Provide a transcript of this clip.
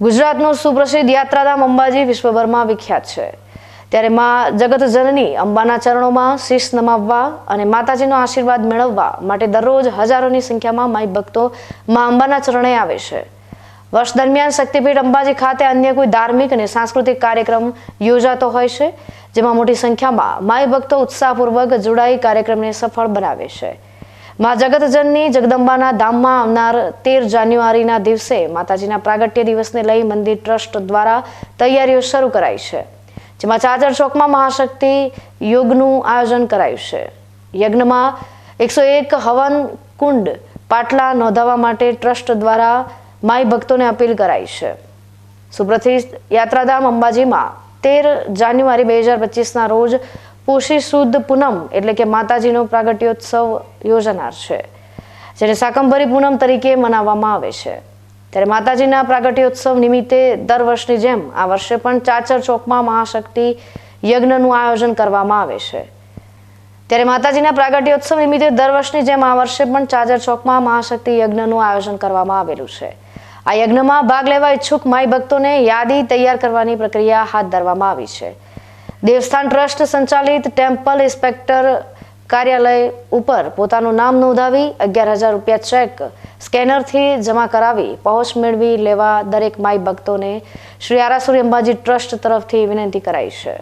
ગુજરાતનું સુપ્રસિદ્ધ યાત્રાધામ અંબાજી વિશ્વભરમાં વિખ્યાત છે. ત્યારે મા જગત જનની અંબાના ચરણોમાં શીશ નમાવવા અને માતાજીનો આશીર્વાદ મેળવવા માટે દરરોજ હજારોની સંખ્યામાં માઈ ભક્તો મા અંબાના ચરણે આવે છે. વર્ષ દરમિયાન શક્તિપીઠ અંબાજી ખાતે અન્ય કોઈ ધાર્મિક અને સાંસ્કૃતિક કાર્યક્રમ યોજાતો હોય છે, જેમાં મોટી સંખ્યામાં માઈ ભક્તો ઉત્સાહપૂર્વક જોડાઈ કાર્યક્રમને સફળ બનાવે છે. માં જગતજનની જગદંબાના ધામમાં આવનાર તેર જાન્યુઆરીના દિવસે માતાજીના પ્રાગટ્ય દિવસને લઈ મંદિર ટ્રસ્ટ દ્વારા તૈયારીઓ શરૂ કરાઈ છે, જેમાં ચાચર ચોકમાં મહાશક્તિ યોગનું આયોજન કરાયું છે. યજ્ઞમાં એકસો એક હવન કુંડ પાટલા નોંધાવવા માટે ટ્રસ્ટ દ્વારા માઈ ભક્તોને અપીલ કરાઈ છે. સુપ્રસિદ્ધ યાત્રાધામ અંબાજીમાં તેર જાન્યુઆરી બે હજાર પચીસના રોજ પોષી સુદ પૂનમ એટલે કે માતાજીનો પ્રાગટ્યોત્સવ યોજાનાર છે, જેને સાકંભરી પૂનમ તરીકે મનાવવામાં આવે છે. ત્યારે માતાજીના પ્રાગટ્યોત્સવ નિમિત્તે દર વર્ષની જેમ આ વર્ષે પણ ચાચર ચોકમાં મહાશક્તિ યજ્ઞનું આયોજન કરવામાં આવે છે. ત્યારે માતાજીના પ્રાગટ્યોત્સવ નિમિત્તે દર વર્ષની જેમ આ વર્ષે પણ ચાચર ચોકમાં મહાશક્તિ યજ્ઞનું આયોજન કરવામાં આવેલું છે. આ યજ્ઞમાં ભાગ લેવા ઈચ્છુક માઈ ભક્તોને યાદી તૈયાર કરવાની પ્રક્રિયા હાથ ધરવામાં આવી છે. દેવસ્થાન ટ્રસ્ટ સંચાલિત ટેમ્પલ ઇન્સ્પેક્ટર કાર્યાલય ઉપર પોતાનું નામ નોંધાવી અગિયાર હજાર રૂપિયા ચેક સ્કેનરથી જમા કરાવી પહોંચ મેળવી લેવા દરેક માઈ ભક્તોને શ્રી આરાસુરી અંબાજી ટ્રસ્ટ તરફથી વિનંતી કરાઈ છે.